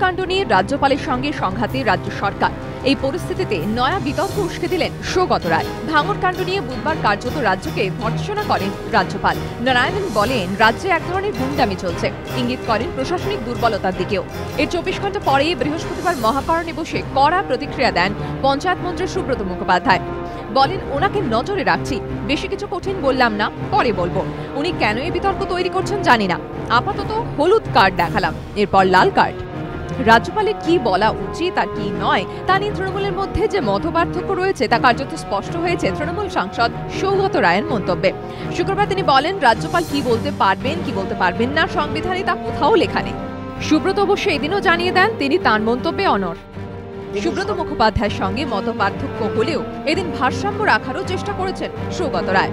কাণ্ড নিয়ে রাজ্যপালের সঙ্গে সংঘাতে রাজ্য সরকার। এই পরিস্থিতিতে নয়া বিতর্ক উস্কে দিলেন সৌগত রায়। ভাঙর কাণ্ড নিয়ে বুধবার কার্যত রাজ্যকে ভর্ৎসনা করেন রাজ্যপাল। নারায়ণন বলেন, রাজ্যে এক ধরনের গুন্ডামি চলছে। ইঙ্গিত করেন প্রশাসনিক দুর্বলতার দিকেও। এর চব্বিশ ঘণ্টা পরেই বৃহস্পতিবার মহাকরণে বসে কড়া প্রতিক্রিয়া দেন পঞ্চায়েত মন্ত্রী সুব্রত মুখোপাধ্যায়। বলেন, ওনাকে নজরে রাখছি। বেশি কিছু কঠিন বললাম না, পরে বলব। উনি কেন এই বিতর্ক তৈরি করছেন জানি না। আপাতত হলুদ কার্ড দেখালাম। এরপর লাল কার্ড। রাজ্যপালের কি বলা উচিত আর কি নয়, তা নিয়ে তৃণমূলের মধ্যে যে মতপার্থক্য রয়েছে, তা কার্যত স্পষ্ট হয়েছে তৃণমূল সাংসদ সৌগত রায়ের মন্তব্যে। শুক্রবার তিনি বলেন, রাজ্যপাল কি বলতে পারবেন, কি বলতে পারবেন না, সংবিধানে তা কোথাও লেখা নেই। সুব্রত অবশ্য এদিনও জানিয়ে দেন, তিনি তার মন্তব্যে অনর সুব্রত মুখোপাধ্যায়ের সঙ্গে মত পার্থক্য হলেও এদিন ভারসাম্য রাখারও চেষ্টা করেছেন সৌগত রায়।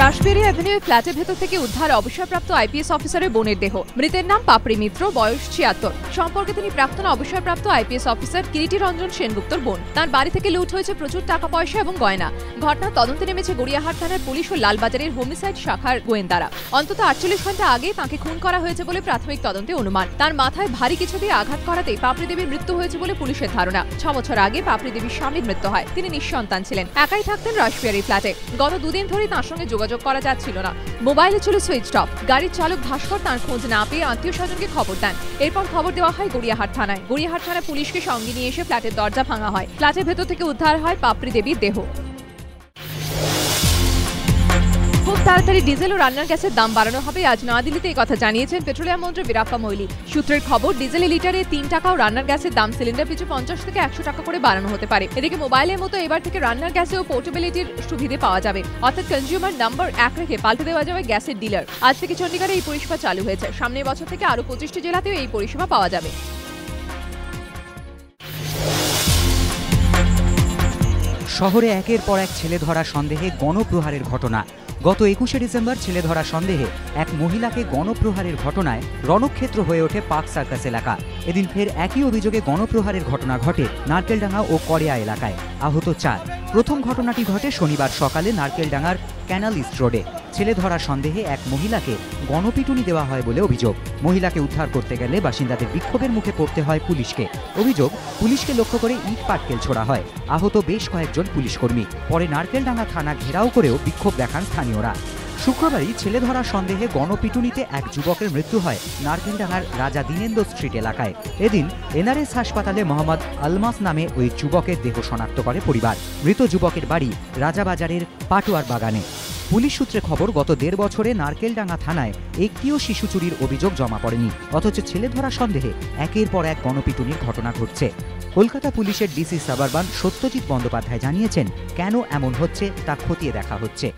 রাসবেরি অ্যাভিনিউ ফ্ল্যাটের ভেতর থেকে উদ্ধার অবসরপ্রাপ্ত আইপিএস অফিসারের বোনের দেহ। মৃতের নাম পাপড়ি মিত্র, বয়স ছিয়াত্তর। সম্পর্কে তিনি প্রাক্তন অবসরপ্রাপ্ত আইপিএস অফিসার কিরিটি রঞ্জন সেনগুপ্তর বোন। তার বাড়ি থেকে লুট হয়েছে প্রচুর টাকা পয়সা এবং গয়না। ঘটনার তদন্তে নেমেছে গড়িয়াহাট থানার পুলিশ ও লালবাজারের হোমিসাইড শাখার গোয়েন্দারা। অন্তত আটচল্লিশ ঘণ্টা আগে তাকে খুন করা হয়েছে বলে প্রাথমিক তদন্তে অনুমান। তার মাথায় ভারী কিছু দিয়ে আঘাত করাতেই পাপড়ি দেবীর মৃত্যু হয়েছে বলে পুলিশের ধারণা। ছ বছর আগে পাপড়ি দেবীর স্বামীর মৃত্যু হয়। তিনি নিঃসন্তান ছিলেন। একাই থাকতেন রাসবিহারি ফ্ল্যাটে। গত দুদিন ধরেই তার সঙ্গে যোগাযোগ করা যাচ্ছিল না। মোবাইলে ছিল সুইচ অফ গাড়ির চালক ভাস্কর তাঁর খোঁজ না পেয়ে আত্মীয় স্বজনকে খবর দেন। এরপর খবর দেওয়া হয় গড়িয়াহাট থানায়। গড়িয়াহাট থানায় পুলিশকে সঙ্গে নিয়ে এসে ফ্ল্যাটের দরজা ভাঙা হয়। ফ্ল্যাটের ভেতর থেকে উদ্ধার হয় পাপড়ি দেবীর দেহ। তাড়াতাড়ি ডিজেল ও রান্নার গ্যাসের দাম বাড়ানো হবে। আজ নয়াদিল্লিতে এই কথা জানিয়েছেন পেট্রোলিয়াম মন্ত্রী বীরাপ্পা মৈলি। সূত্রের খবর, ডিজেল লিটারে তিন টাকা ও রান্নার গ্যাসের দাম সিলিন্ডার পিছু পঞ্চাশ থেকে একশো টাকা করে বাড়ানো হতে পারে। এদিকে মোবাইলের মতো এবার থেকে রান্নার গ্যাসে ও পোর্টেবিলিটির সুবিধে পাওয়া যাবে। অর্থাৎ কনজিউমার নাম্বার এক রেখে পাল্টে দেওয়া যাবে গ্যাসের ডিলার আজ থেকে চণ্ডীগড়ে এই পরিষেবা চালু হয়েছে। সামনের বছর থেকে আরও পঁচিশটি জেলাতেও এই পরিষেবা পাওয়া যাবে। শহরে একের পর এক ছেলে ধরা সন্দেহে গণপ্রহারের ঘটনা। গত একুশে ডিসেম্বর ছেলে ধরা সন্দেহে এক মহিলাকে গণপ্রহারের ঘটনায় রণক্ষেত্র হয়ে ওঠে পাক সার্কাস এলাকা। এদিন ফের একই অভিযোগে গণপ্রহারের ঘটনা ঘটে নারকেলডাঙ্গা ও করিয়া এলাকায়। আহত চার। প্রথম ঘটনাটি ঘটে শনিবার সকালে নারকেলডাঙ্গার ক্যানাল ইস্ট রোডে। ছেলে ধরা সন্দেহে এক মহিলাকে গণপিটুনি দেওয়া হয় বলে অভিযোগ। মহিলাকে উদ্ধার করতে গেলে বাসিন্দাদের বিক্ষোভের মুখে পড়তে হয় পুলিশকে। অভিযোগ, পুলিশকে লক্ষ্য করে ইট পাটকেল ছোড়া হয়। আহত বেশ কয়েকজন পুলিশকর্মী। পরে নারকেলডাঙ্গা থানা ঘেরাও করেও বিক্ষোভ দেখান স্থানীয়রা। শুক্রবারই ছেলে ধরা সন্দেহে গণপিটুনিতে এক যুবকের মৃত্যু হয় নারকেলডাঙ্গার রাজা দীনেন্দ্র স্ট্রিট এলাকায়। এদিন এনআরএস হাসপাতালে মোহাম্মদ আলমাস নামে ওই যুবকের দেহ শনাক্ত করে পরিবার। মৃত যুবকের বাড়ি রাজাবাজারের পাটুয়ার বাগানে। পুলিশ সূত্রে খবর, গত দেড় বছরে নারকেলডাঙ্গা থানায় একটিও শিশু চুরির অভিযোগ জমা পড়েনি। অথচ ছেলে ধরা সন্দেহে একের পর এক গণপিটুনির ঘটনা ঘটছে। কলকাতা পুলিশের ডিসি সাবারবান সত্যজিৎ বন্দ্যোপাধ্যায় জানিয়েছেন, কেন এমন হচ্ছে তা খতিয়ে দেখা হচ্ছে।